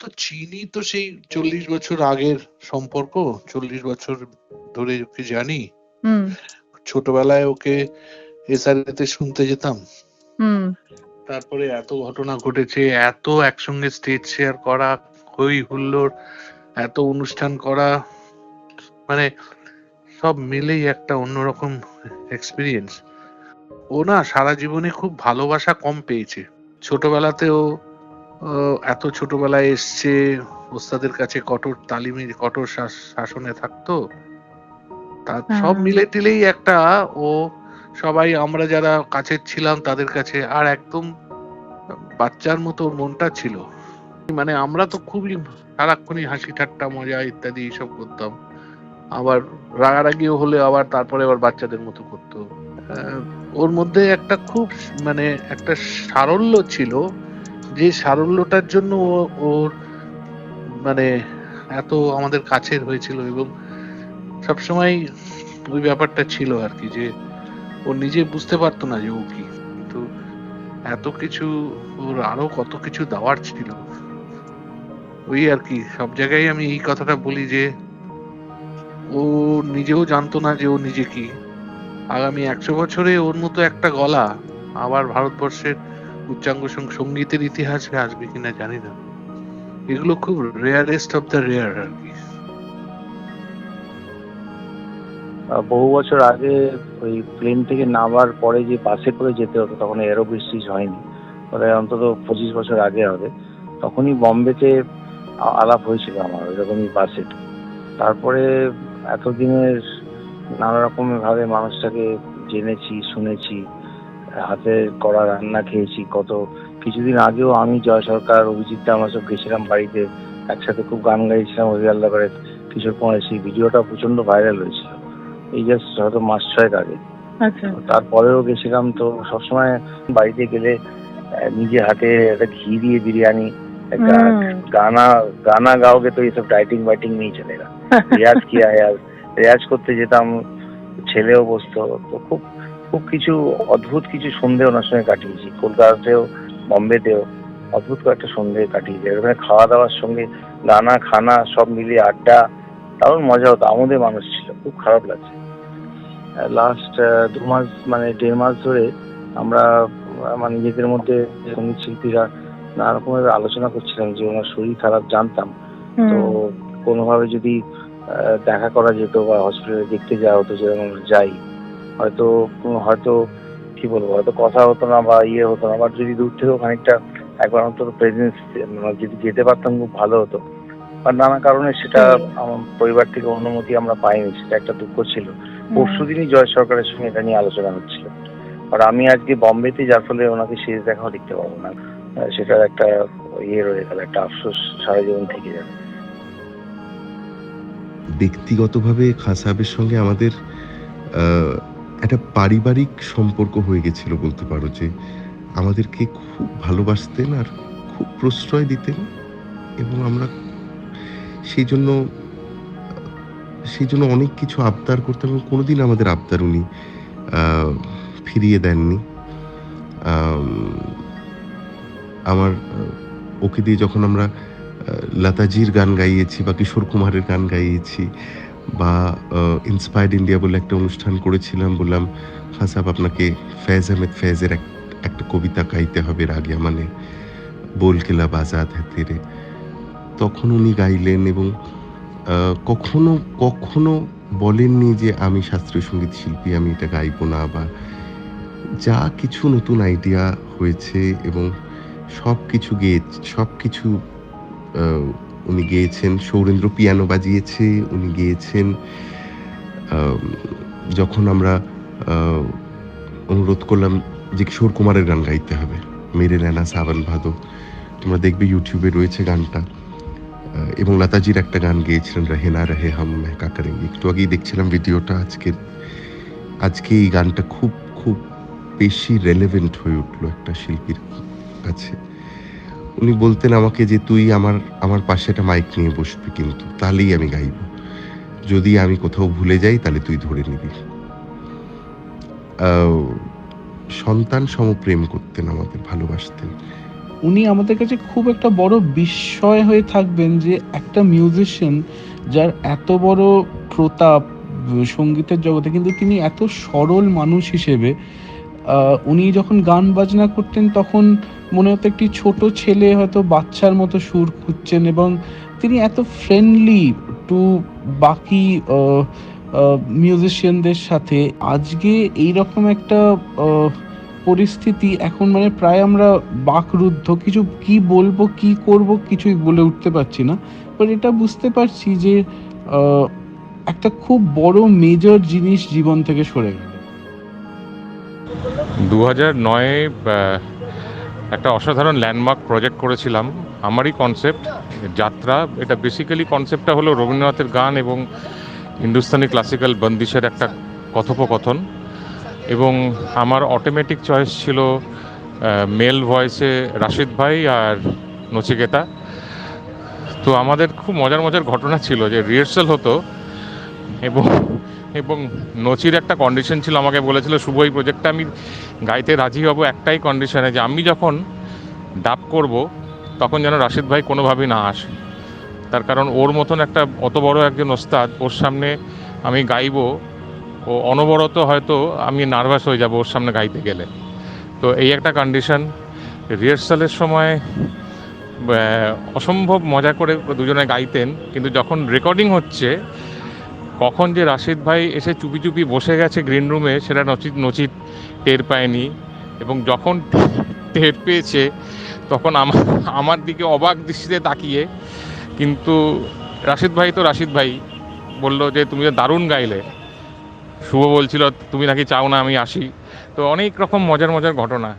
তো চিনি তো সেই চল্লিশ বছর আগের সম্পর্ক চল্লিশ বছর ধরে ওকে জানি। ছোটবেলায় ওকে এসআরএতে শুনতে যেতাম। তারপরে এত ঘটনা ঘটেছে এত একসঙ্গে স্টেজ শেয়ার করা হই হুল্লোড় এত অনুষ্ঠান করা মানে সব মিলেই একটা অন্যরকম এক্সপিরিয়েন্স ও না সারা জীবনে খুব ভালোবাসা কম পেয়েছে। ছোটবেলাতেও এত ছোটবেলায় এসছে ওস্তাদের কাছে কঠোর তালিমে কঠোর শাসনে থাকতো? তার সব হ্যাঁ। মিলে টিলেই একটা ও সবাই আমরা যারা কাছের ছিলাম তাদের কাছে আর একদম বাচ্চার মতো মনটা ছিল। মানে আমরা তো খুবই সারাক্ষণই হাসি ঠাট্টা মজা ইত্যাদি এইসব করতাম। আবার রাগারাগিও হলে আবার তারপরে আবার বাচ্চাদের মতো করতো। আহ, ওর মধ্যে একটা খুব মানে একটা সারল্য ছিল যে সারল্যটার জন্য ওর মানে এত আমাদের কাছের হয়েছিল এবং সবসময় ওই ব্যাপারটা ছিল আর কি যে ও নিজে বুঝতে পারতো না যে ও কি। কিন্তু এত কিছু ওর আরও কত কিছু দেওয়ার ছিল। ওই আর কি, সব জায়গায় আমি এই কথাটা বলি যে ও নিজেও জানতো না যে ও নিজে কি। আগামী একশো বছরে ওর মতো একটা গলা আবার ভারতবর্ষের উচ্চাঙ্গ সঙ্গীতের ইতিহাসে আসবে কিনা জানি না। এগুলো খুব রেয়ারেস্ট অফ দ্য রেয়ার আর কি। বহু বছর আগে ওই প্লেন থেকে নামার পরে যে বাসে করে যেতে হতো, তখন এরো ব্রিটিশ হয়নি। অন্তত পঁচিশ বছর আগে হবে। তখনই বম্বেতে আলাপ হয়েছিল আমার, ওইরকমই বাসে তারপরে এতদিনের নানা রকমের ভাবে মানুষটাকে জেনেছি, শুনেছি। হাতে করা রান্না খেয়েছি। কত কিছুদিন আগেও আমি জয় সরকার অভিজিৎ আমরা সব গেছিলাম বাড়িতে। একসাথে খুব গান গাইছিলাম অভি আল্লাহবারের কিশোর কুমারের সেই ভিডিওটা প্রচণ্ড ভাইরাল হয়েছিল। এই জাস্ট হয়তো মাস ছয়েক আগে। আচ্ছা। তারপরেও গেছিলাম তো সবসময় বাড়িতে গেলে নিজে হাতে একটা ঘি দিয়ে বিরিয়ানি একটা গানা গানা গাওগে তো এইসব ডাইটিং বাইটিং নেই চলেগা রেয়াজ কিয়া রেয়াজ করতে যেতাম ছেলেও বসতো। তো খুব খুব কিছু অদ্ভুত কিছু সন্ধে ওনার সঙ্গে কাটিয়েছি। কলকাতাতেও বম্বেতেও অদ্ভুত কয়েকটা সন্ধে কাটিয়েছি। ওখানে খাওয়া দাওয়ার সঙ্গে গানা খানা সব মিলিয়ে আড্ডা দারুণ মজা হতো। আমাদের মানুষ ছিল খুব খারাপ লাগছে। লাস্ট দু মাস মানে দেড় মাস ধরে আমরা মানে নিজেদের মধ্যে সংগীত শিল্পীরা নানা রকমের আলোচনা করছিলাম যে ওনার শরীর খারাপ জানতাম। তো কোনোভাবে যদি আহ, দেখা করা যেত বা হসপিটালে দেখতে যাওয়া হতো যেরকম যাই হয়তো হয়তো কি বলব হয়তো কথা হতো না বা ইয়ে হতো না। বা যদি দূর থেকেও খানিকটা একবার অন্তত প্রেজেন্স যদি যেতে পারতাম খুব ভালো হতো। আর নানা কারণে সেটা আমার পরিবার থেকে অনুমতি আমরা পাইনি সেটা একটা দুঃখ ছিল। পরশু দিনই জয় সরকারের সঙ্গে এটা নিয়ে আলোচনা হচ্ছিল। আর আমি আজকে বম্বেতে যার ফলে ওনাকে শেষ দেখাও দেখতে পাবো না। সেটার একটা ইয়ে রয়ে গেল একটা আফসোস সারা জীবন থেকে যাবে ব্যক্তিগতভাবে খান সাহেবের সঙ্গে আমাদের আহ, একটা পারিবারিক সম্পর্ক হয়ে গেছিল বলতে পারো যে আমাদেরকে খুব ভালোবাসতেন আর খুব প্রশ্রয় দিতেন এবং আমরা সেই জন্য সেই জন্য অনেক কিছু আবদার করতাম এবং কোনোদিন আমাদের আবদার উনি ফিরিয়ে দেননি। আমার, ওকে দিয়ে যখন আমরা লতাজির গান গাইয়েছি বা কিশোর কুমারের গান গাইয়েছি বা ইন্সপায়ার্ড ইন্ডিয়া বলে একটা অনুষ্ঠান করেছিলাম, বললাম খান সাহেব, আপনাকে ফ্যাজ আহমেদ ফ্যাজের এক, একটা কবিতা গাইতে হবে রাগিয়া মানে বোল কেলা বাজাত হ্যাঁ তেরে। তখন উনি গাইলেন এবং কখনো কখনো বলেননি যে, আমি শাস্ত্রীয় সংগীত শিল্পী, আমি এটা গাইব না, বা, যা কিছু নতুন আইডিয়া হয়েছে এবং সব কিছু গেয়ে সব কিছু উনি গেয়েছেন, সৌরেন্দ্র পিয়ানো বাজিয়েছে, উনি গেয়েছেন যখন আমরা অনুরোধ করলাম যে কিশোর কুমারের গান গাইতে হবে। মেরে নেনা সাবান ভাদো। তোমরা দেখবে ইউটিউবে রয়েছে গানটা। এবং লতাজির একটা গান গেয়েছিলেন রহে না রহে হাম মেহকা করেঙ্গে। একটু আগেই দেখছিলাম ভিডিওটা আজকে আজকে এই গানটা খুব খুব বেশি রেলেভেন্ট হয়ে উঠল একটা শিল্পীর কাছে। উনি বলতেন আমাকে যে, তুই আমার আমার পাশে একটা মাইক নিয়ে বসবি কিন্তু, তাহলেই আমি গাইব। যদি আমি কোথাও ভুলে যাই, তাহলে তুই ধরে নিবি। সন্তান সমপ্রেম করতেন, আমাদের ভালোবাসতেন। উনি আমাদের কাছে খুব একটা বড় বিস্ময় হয়ে থাকবেন যে, একটা মিউজিশিয়ান যার এত বড় প্রতাপ, সঙ্গীতের জগতে, কিন্তু তিনি এত সরল মানুষ হিসেবে উনি যখন গান বাজনা করতেন, তখন মনে হতো একটি ছোট ছেলে হয়তো বাচ্চার মতো সুর খুঁজছেন এবং তিনি এত ফ্রেন্ডলি টু বাকি মিউজিশিয়ানদের সাথে। আজকে এইরকম একটা পরিস্থিতি, এখন মানে প্রায় আমরা বাকরুদ্ধ। কিছু কি বলব, কি করব কিছুই বলে উঠতে পারছি না। বাট এটা বুঝতে পারছি যে একটা খুব বড় মেজর জিনিস জীবন থেকে সরে গেল। দু হাজার নয়ে একটা অসাধারণ ল্যান্ডমার্ক প্রজেক্ট করেছিলাম। আমারই কনসেপ্ট যাত্রা। এটা বেসিক্যালি কনসেপ্টটা হলো রবীন্দ্রনাথের গান এবং হিন্দুস্তানি ক্লাসিক্যাল বন্দিশের একটা কথোপকথন। এবং আমার অটোমেটিক চয়েস ছিল মেল ভয়েসে রাশিদ ভাই আর নচিকেতা। তো আমাদের খুব মজার মজার ঘটনা ছিল যে রিহার্সাল হতো এবং এবং নচির একটা কন্ডিশন ছিল, আমাকে বলেছিল, শুভ, এই প্রজেক্টটা আমি গাইতে রাজি হব, একটাই কন্ডিশনে যে আমি যখন ডাব করব, তখন যেন রাশিদ ভাই কোনোভাবেই না আসে। তার কারণ ওর মতন একটা অত বড় একজন ওস্তাদ, ওর সামনে আমি গাইবো, ও অনবরত হয়তো আমি নার্ভাস হয়ে যাব ওর সামনে গাইতে গেলে। তো এই একটা কন্ডিশন রিহার্সালের সময় অসম্ভব মজা করে দুজনে গাইতেন, কিন্তু যখন রেকর্ডিং হচ্ছে কখন যে রাশিদ ভাই এসে চুপি চুপি বসে গেছে গ্রিন রুমে সেটা নচিত নচিত টের পায়নি। এবং যখন টের পেয়েছে, তখন আমার আমার দিকে অবাক দৃষ্টিতে তাকিয়ে, কিন্তু রাশিদ ভাই তো রাশিদ ভাই। বলল যে, তুমি দারুণ গাইলে। শুভ বলছিল, তুমি নাকি চাও না আমি আসি? তো অনেক রকম মজার মজার ঘটনা।